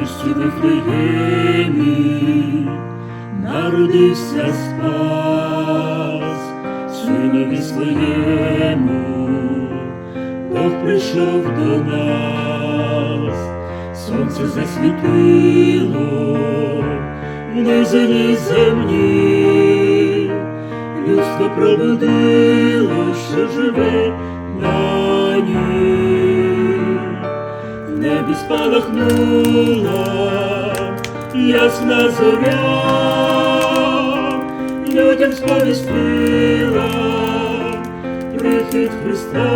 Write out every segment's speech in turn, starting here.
місті Вифлеємі. Народився спас, синові своєму, Бог прийшов до нас, сонце засвітило в низині земні, людство пробудило, що живе небі спалахнула ясна зоря, людям сповістила прихід Христа,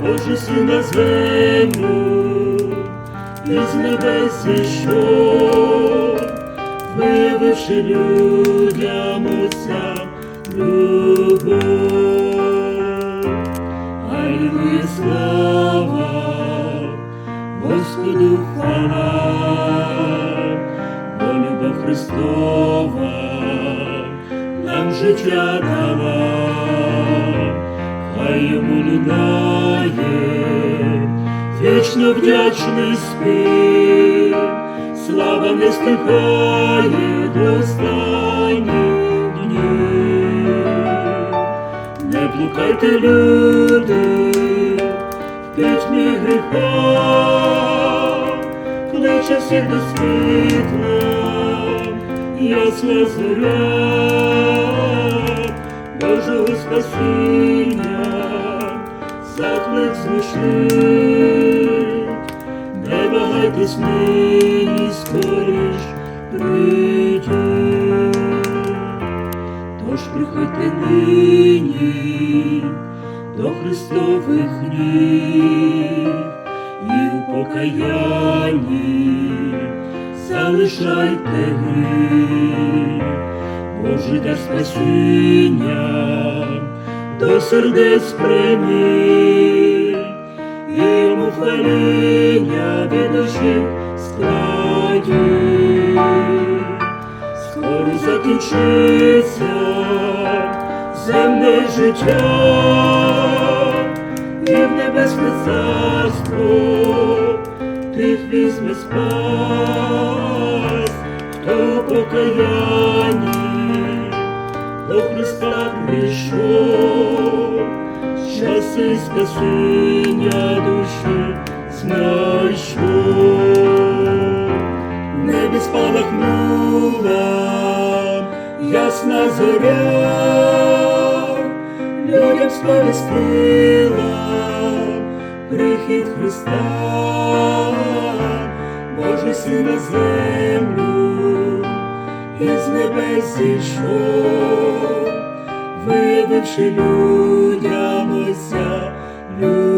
Боже син на землю, із небес зійшов, виявивши людям Господу хвала, бо любов Христова нам життя дала, хай йому лунає, вічно вдячний спів, слава не стихає до останніх днів. Не блукайте, люди, всіх до світла, ясна зоря, Божого спасіння, заклик звучить, не вагайтесь нині, скоріш прийдіть. Тож приходьте нині до Христових ніг і у покаянні залишайте гріх, Божий дар спасіння до сердець прийміть, і йому хваління від душі складіть скоро закінчиться земне життя, і в небесне царство тих візьме спас, хто у покаянні до Христа прийшов, щастя і спасіння душі знайшов небі спалахнула ясна зоря, людям спила прихід Христа, Божий син на землю, із небес зійшов, виявивши людям Отця любов.